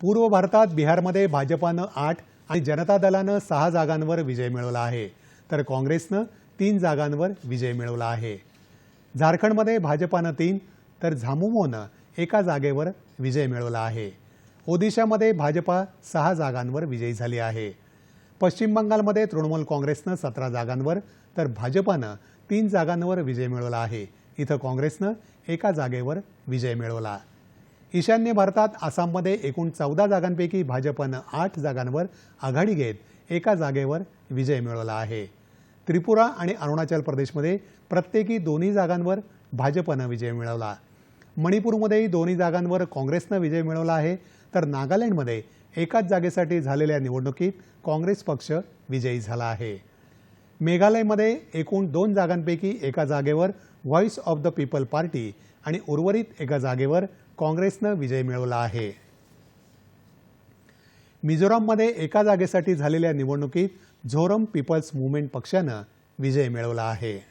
पूर्व भारतात बिहारमध्ये भाजपानं आठ आणि जनता दलानं सहा जागांवर विजय मिळवला आहे. तर काँग्रेसनं तीन जागांवर विजय मिळवला आहे. झारखंडमध्ये भाजपानं तीन तर झामुमोनं एका जागेवर विजय मिळवला आहे. ओदिशामध्ये भाजपा सहा जागांवर विजयी झाली आहे. पश्चिम बंगालमध्ये तृणमूल काँग्रेसनं सतरा जागांवर तर भाजपानं तीन जागांवर विजय मिळवला आहे. इथं काँग्रेसनं एका जागेवर विजय मिळवला. ईशान्य भारतात आसाममध्ये एकूण चौदा जागांपैकी भाजपनं आठ जागांवर आघाडी घेत एका जागेवर विजय मिळवला आहे. त्रिपुरा आणि अरुणाचल प्रदेशमध्ये प्रत्येकी दोन्ही जागांवर भाजपनं विजय मिळवला. मणिपूरमध्येही दोन्ही जागांवर काँग्रेसनं विजय मिळवला आहे. तर नागालँडमध्ये एकाच जागेसाठी झालेल्या निवडणुकीत काँग्रेस पक्ष विजयी झाला आहे. मेघालयमध्ये एकूण दोन जागांपैकी एका जागेवर voice of the people party आणि उर्वरित एका जागेवर काँग्रेसनं विजय मिळवला आहे. मिझोराममध्ये एका जागेसाठी झालेल्या निवडणुकीत झोरम पीपल्स मुवमेंट पक्षानं विजय मिळवला आहे.